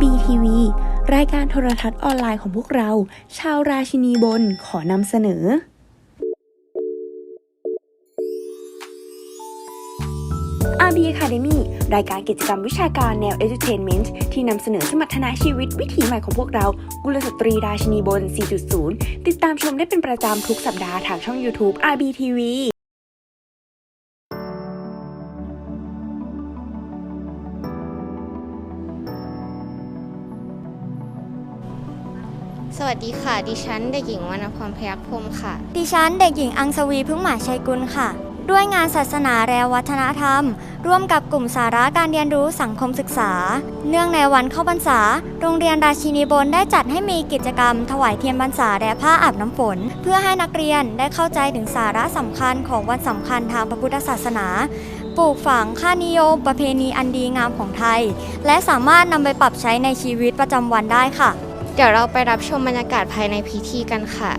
RBTV รายการโทรทัศน์ออนไลน์ของพวกเรา ชาวราชินีบนขอนำเสนอ RB Academy รายการกิจกรรมวิชาการแนว Edutainment ที่นำเสนอสมรรถนะชีวิตวิถีใหม่ของพวกเรา กุลสตรีราชินีบน 4.0 ติดตามชมได้เป็นประจำทุกสัปดาห์ทางช่อง YouTube RBTV สวัสดีค่ะ ดิฉันเด็กหญิงวรรณพรพยัคฆ์พรมค่ะ ดิฉันเด็กหญิงอังสวีพึ่งหมาชัยกุลค่ะ ด้วยงานศาสนาและวัฒนธรรม ร่วมกับกลุ่มสาระการเรียนรู้สังคมศึกษา เนื่องในวันเข้าพรรษา โรงเรียนราชินีบนได้จัดให้มีกิจกรรม ถวายเทียนพรรษาและผ้าอาบน้ำฝน เพื่อให้นักเรียนได้เข้าใจถึงสาระสำคัญของวันสำคัญทางพระพุทธศาสนาปลูกฝังค่านิยมประเพณีอันดีงามของไทย และสามารถนำไปปรับใช้ในชีวิตประจำวันได้ค่ะ เดี๋ยวเราไปรับชมบรรยากาศภายในพิธีกันค่ะ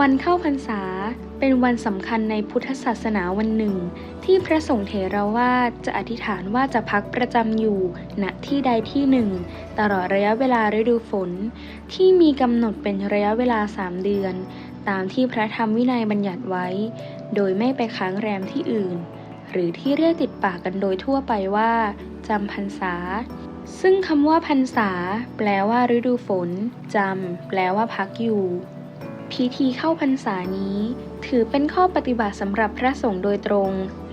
วันเข้าพรรษาเป็นวันสำคัญในพุทธศาสนาวันหนึ่ง ที่พระสงฆ์เถรวาทจะอธิษฐานว่าจะพักประจำอยู่ณที่ใดที่หนึ่ง ตลอดระยะเวลาฤดูฝน ที่มีกำหนดเป็นระยะเวลาสามเดือน ตามที่พระธรรมวินัยบัญญัติไว้ โดยไม่ไปค้างแรมที่อื่น หรือที่เรียกติดปากกันโดยทั่วไปว่าจำพรรษา ซึ่งคำว่าพรรษา แปลว่าฤดูฝนจำแปลว่าพักอยู่ พิธีเข้าพรรษานี้ ถือเป็นข้อปฏิบัติสำหรับพระสงฆ์โดยตรง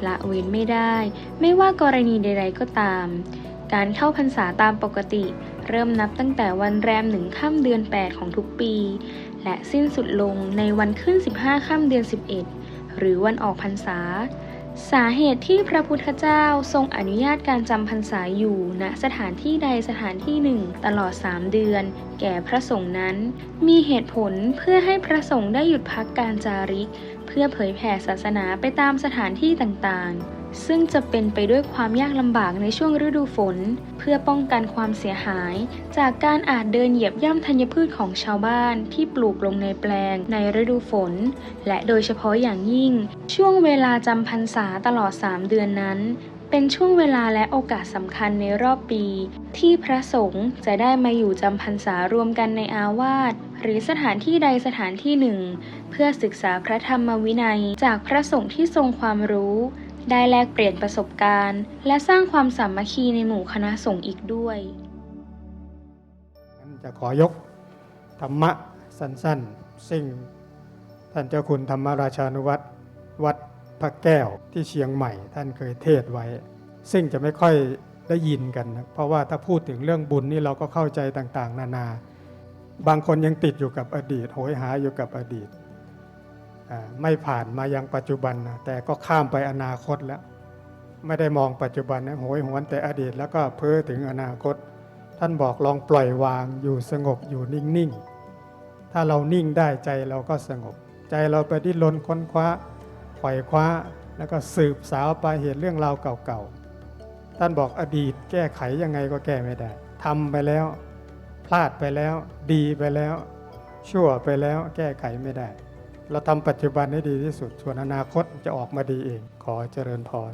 ละเว้นไม่ได้ ไม่ว่ากรณีใด ๆ ก็ตาม การเข้าพรรษาตามปกติ เริ่มนับตั้งแต่วันแรมหนึ่งค่ำเดือน 8 ของทุกปี และสิ้นสุดลงในวันขึ้น 15ค่ำเดือน 11 หรือวันออกพรรษา สาเหตุที่พระพุทธเจ้าทรงอนุญาตการจำพรรษาอยู่ณสถานที่ใดสถานที่หนึ่งตลอด 3 เดือน แก่พระสงฆ์นั้น มีเหตุผลเพื่อให้พระสงฆ์ได้หยุดพักการจาริก เพื่อเผยแผ่ศาสนาไปตามสถานที่ต่างๆ ซึ่งจะเป็นไปด้วยความยากลำบากในช่วงฤดูฝน เพื่อป้องกันความเสียหาย จากการอาจเดินเหยียบย่ำธัญพืชของชาวบ้านที่ปลูกลงในแปลงในฤดูฝน และโดยเฉพาะอย่างยิ่ง ช่วงเวลาจำพรรษาตลอด 3 เดือนนั้นเป็นช่วงเวลาและโอกาสสำคัญในรอบปี ที่พระสงฆ์จะได้มาอยู่จำพรรษารวมกันในอาวาสหรือสถานที่ใดสถานที่หนึ่ง เพื่อศึกษาพระธรรมวินัยจากพระสงฆ์ที่ทรงความรู้ ได้แลกเปลี่ยนประสบการณ์ และสร้างความสามัคคีในหมู่คณะสงฆ์อีกด้วยจะขอยกธรรมะสั้นๆ ซึ่งท่านเจ้าคุณธรรมราชานุวัตรวัดพระแก้วที่เชียงใหม่ ท่านเคยเทศไว้ ซึ่งจะไม่ค่อยได้ยินกันนะเพราะว่าถ้าพูดถึงเรื่องบุญนี่เราก็เข้าใจต่างๆ นานา บางคนยังติดอยู่กับอดีต โหยหาอยู่กับอดีต ไม่ผ่านมายังปัจจุบันนะแต่ก็ข้ามไปอนาคตแล้ว ไม่ได้มองปัจจุบันนะโหยหวนแต่อดีตแล้วก็เพ้อถึงอนาคต ท่านบอกลองปล่อยวางอยู่สงบอยู่นิ่งๆ ถ้าเรานิ่งได้ใจเราก็สงบ ใจเราไปดิ้นรนค้นคว้าไขว่คว้า แล้วก็สืบสาวไปเหตุเรื่องราวเก่าๆ ท่านบอกอดีตแก้ไขยังไงก็แก้ไม่ได้ทำไปแล้ว พลาดไปแล้ว ดีไปแล้ว ชั่วไปแล้วแก้ไขไม่ได้ เราทำปัจจุบันให้ดีที่สุด ส่วนอนาคตจะออกมาดีเอง ขอเจริญพร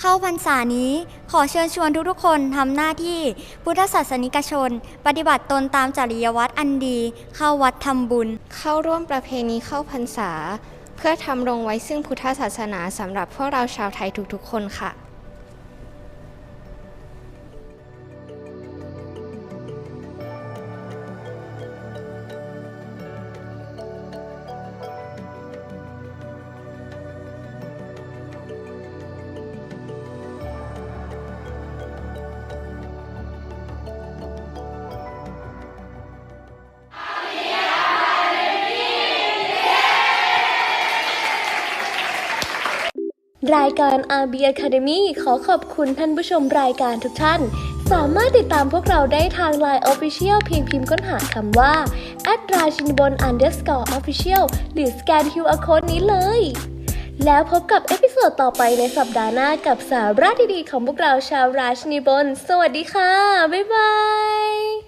เข้าพรรษานี้ขอเชิญชวนทุกๆคนทำหน้าที่พุทธศาสนิกชน ปฏิบัติตนตามจริยวัตรอันดี เข้าวัดทำบุญ เข้าร่วมประเพณีเข้าพรรษา เพื่อทำรงไว้ซึ่งพุทธศาสนาสำหรับพวกเราชาวไทยทุกๆคนค่ะ รายการ RB Academy ขอขอบคุณท่านผู้ชมรายการทุกท่าน สามารถติดตามพวกเราได้ทาง Line Official เพียงพิมพ์ค้นหาคำว่าราชินบน underscore official หรือสแกน QR Code นี้เลย แล้วพบกับเอพิโซดต่อไปในสัปดาห์หน้ากับสาระดีๆของพวกเราชาวราชนีบน สวัสดีค่ะ บ๊ายบาย